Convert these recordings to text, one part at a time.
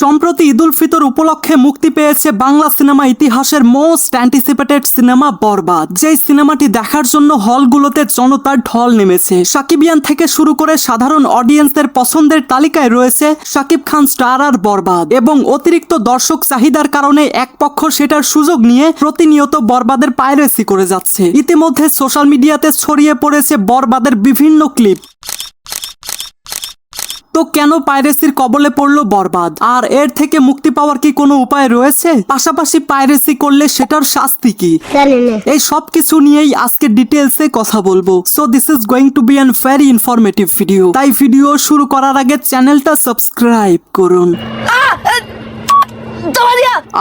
সম্প্রতি ঈদুল ফিতর উপলক্ষে মুক্তি পেয়েছে বাংলা সিনেমা ইতিহাসের মোস্ট অ্যান্টিসিপেটেড সিনেমা বরবাদ। যেই সিনেমাটি দেখার জন্য হলগুলোতে জনতার ঢল নেমেছে। সাকিবিয়ান থেকে শুরু করে সাধারণ অডিয়েন্সের পছন্দের তালিকায় রয়েছে সাকিব খান স্টার আর বরবাদ এবং অতিরিক্ত দর্শক চাহিদার কারণে এক পক্ষ সেটার সুযোগ নিয়ে প্রতিনিয়ত বরবাদের পাইরেসি করে যাচ্ছে। ইতিমধ্যে সোশ্যাল মিডিয়াতে ছড়িয়ে পড়েছে বরবাদের বিভিন্ন ক্লিপ। তো কেন পাইরেসির কবলে পড়ল বরবাদ? আর এর থেকে মুক্তি পাওয়ার কি কোনো উপায় রয়েছে? পাশাপাশি পাইরেসি করলে সেটার শাস্তি কি? এই সব কিছু নিয়েই আজকে ডিটেলসে কথা বলব। So this is going to be an very informative video তাই ভিডিও শুরু করার আগে চ্যানেলটা সাবস্ক্রাইব করুন।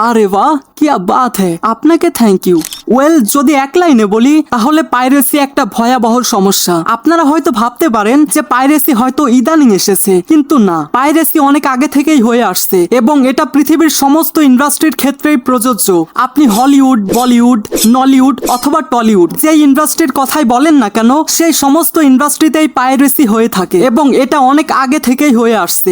আরে বাহ কি বাত হ্যাঁ আপনাকে থ্যাংক ইউ ওয়েল যদি এক লাইনে বলি তাহলে পাইরেসি একটা ভয়াবহ সমস্যা। আপনারা হয়তো ভাবতে পারেন যে পাইরেসি হয়তো ইদানিং এসেছে কিন্তু না। পাইরেসি অনেক আগে থেকেই হয়ে আসছে এবং এটা পৃথিবীর সমস্ত ইন্ডাস্ট্রির ক্ষেত্রেই প্রযোজ্য। আপনি হলিউড বলিউড নলিউড অথবা টলিউড যে ইন্ডাস্ট্রির কথাই বলেন না কেন সেই সমস্ত ইন্ডাস্ট্রিতেই পাইরেসি হয়ে থাকে এবং এটা অনেক আগে থেকেই হয়ে আসছে।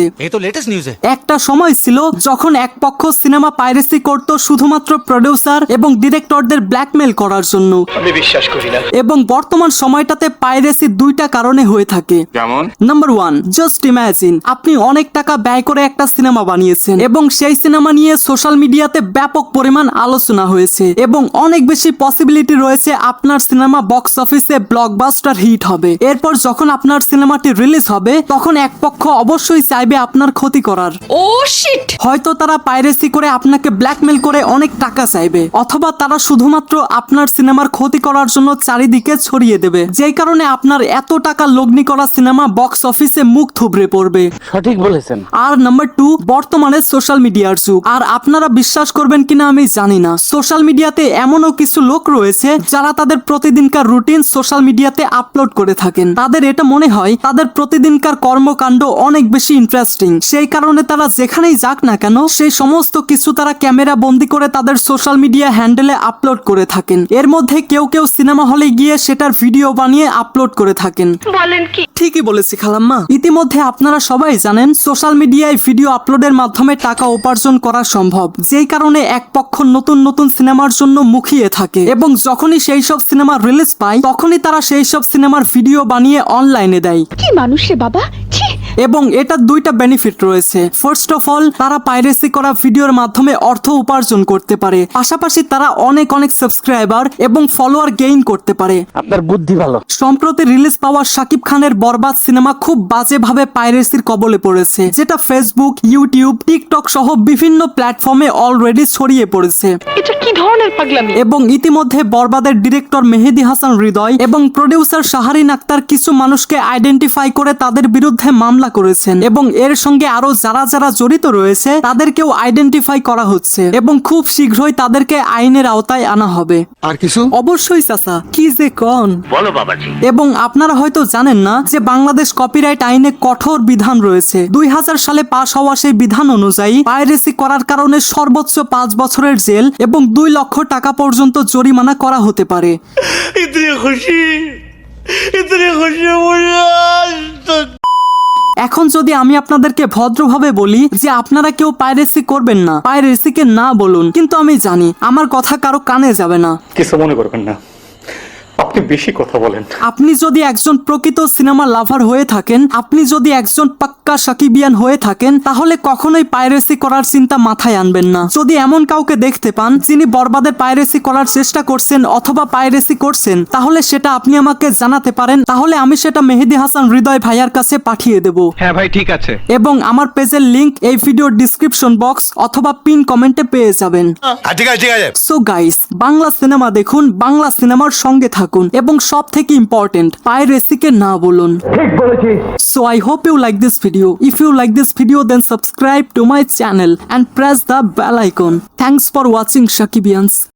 একটা সময় ছিল যখন এক পক্ষ সিনেমা পাইরেসি করত শুধুমাত্র প্রডিউসার এবং ডিরেক্টরদের ব্ল্যাক ব্ল্যাকমেল করার জন্য। আমি বিশ্বাস করি না। এবং বর্তমান সময়টাতে পাইরেসি দুইটা কারণে হয়ে থাকে। যেমন নাম্বার ওয়ান জাস্ট ইমাজিন আপনি অনেক টাকা ব্যয় করে একটা সিনেমা বানিয়েছেন এবং সেই সিনেমা নিয়ে সোশ্যাল মিডিয়াতে ব্যাপক পরিমাণ আলোচনা হয়েছে এবং অনেক বেশি পসিবিলিটি রয়েছে আপনার সিনেমা বক্স অফিসে ব্লকবাস্টার হিট হবে। এরপর যখন আপনার সিনেমাটি রিলিজ হবে তখন এক পক্ষ অবশ্যই চাইবে আপনার ক্ষতি করার। ও শিট হয়তো তারা পাইরেসি করে আপনাকে ব্ল্যাকমেল করে অনেক টাকা চাইবে অথবা তারা শুধুমাত্র আপনার সিনেমার ক্ষতি করার জন্য চারিদিকে ছড়িয়ে দেবে। যেই কারণে আপনার এত টাকা লগ্নি করা সিনেমা বক্স অফিসে মুখ থুবড়ে পড়বে। সঠিক বলেছেন। আর নাম্বার টু বর্তমানে সোশ্যাল মিডিয়ার যুগ। আর আপনারা বিশ্বাস করবেন কিনা আমি জানি না। সোশ্যাল মিডিয়াতে এমনও কিছু লোক রয়েছে যারা তাদের প্রতিদিনকার রুটিন সোশ্যাল মিডিয়াতে আপলোড করে থাকেন। তাদের এটা মনে হয় তাদের প্রতিদিনকার কর্মকাণ্ড অনেক বেশি ইন্টারেস্টিং সেই কারণে তারা যেখানেই যাক না কেন সেই সমস্ত কিছু তারা ক্যামেরা বন্দি করে তাদের সোশ্যাল মিডিয়া হ্যান্ডেলে আপলোড করে থাকেন। এর মধ্যে কেউ কেউ সিনেমা হলে গিয়ে সেটার ভিডিও বানিয়ে আপলোড করে থাকেন। ঠিকই বলেছি খালাম্মা। ইতিমধ্যে আপনারা সবাই জানেন সোশ্যাল মিডিয়ায় ভিডিও আপলোডের মাধ্যমে টাকা উপার্জন করা সম্ভব। যেই কারণে এক পক্ষ নতুন নতুন সিনেমার জন্য মুখিয়ে থাকে। এবং যখনই সেই সব সিনেমা রিলিজ পায় তখনই তারা সেই সব সিনেমার ভিডিও বানিয়ে অনলাইনে দেয়। কি মানুষ রে বাবা? ছি এবং এটার দুইটা বেনিফিট রয়েছে। ফার্স্ট অফ অল তারা পাইরেসি করা ভিডিওর মাধ্যমে অর্থ উপার্জন করতে পারে। পাশাপাশি তারা অনেক অনেক সাবস্ক্রাইবার এবং ফলোয়ার গেইন করতে পারে। আপনার বুদ্ধি ভালো। সম্প্রতি রিলিজ পাওয়া শাকিব খানের বরবাদ সিনেমা খুব বাজেভাবে পাইরেসির কবলে পড়েছে যেটা ফেসবুক ইউটিউব টিকটক সহ বিভিন্ন প্ল্যাটফর্মে অলরেডি ছড়িয়ে পড়েছে। এটা কি ধরনের পাগলামি? এবং ইতিমধ্যে বরবাদের ডিরেক্টর মেহেদি হাসান হৃদয় এবং প্রডিউসার শাহারিন আক্তার কিছু মানুষকে আইডেন্টিফাই করে তাদের বিরুদ্ধে মামলা করেছেন এবং এর সঙ্গে আরও যারা যারা জড়িত রয়েছে তাদেরকেও আইডেন্টিফাই করা হচ্ছে এবং খুব শীঘ্রই তাদেরকে আইনের আওতায় আনা হবে। আর কিছু? অবশ্যই চাচা। কি যে কন? বলো বাবাজি। এবং আপনারা হয়তো জানেন না যে বাংলাদেশ কপিরাইট আইনে কঠোর বিধান রয়েছে। দুই হাজার সালে পাশ হওয়া সেই বিধান অনুযায়ী পাইরেসি করার কারণে সর্বোচ্চ পাঁচ বছরের জেল এবং দুই লক্ষ টাকা পর্যন্ত জরিমানা করা হতে পারে। ইতনি খুশি ইতনি এখন যদি আমি আপনাদেরকে ভদ্রভাবে বলি যে আপনারা কেউ পাইরেসি করবেন না পাইরেসিকে না বলুন কিন্তু আমি জানি আমার কথা কারও কানে যাবে না। কিছু মনে করবেন না। আপনি বেশি কথা বলেন। আপনি যদি একজন প্রকৃত সিনেমা লাভার হয়ে থাকেন আপনি যদি একজন পাক্কা সাকিবিয়ান হয়ে থাকেন তাহলে কখনোই পাইরেসি করার চিন্তা মাথায় আনবেন না। যদি এমন কাউকে দেখতে পান যিনি বরবাদের পাইরেসি করার চেষ্টা করছেন অথবা পাইরেসি করছেন তাহলে সেটা আপনি আমাকে জানাতে পারেন তাহলে আমি সেটা মেহেদি হাসান হৃদয় ভাইয়ার কাছে পাঠিয়ে দেব। হ্যাঁ ভাই ঠিক আছে। এবং আমার পেজের লিংক এই ভিডিওর ডিসক্রিপশন বক্স অথবা পিন কমেন্টে পেয়ে যাবেন। ঠিক আছে ঠিক আছে। সো গাইস বাংলা সিনেমা দেখুন বাংলা সিনেমার সঙ্গে থাকুন। এবং সব থেকে ইম্পর্টেন্ট পাইরেসিকে না বলুন So I hope you like this video. If you like this video then subscribe to my channel and press the bell icon. Thanks for watching Shakibians.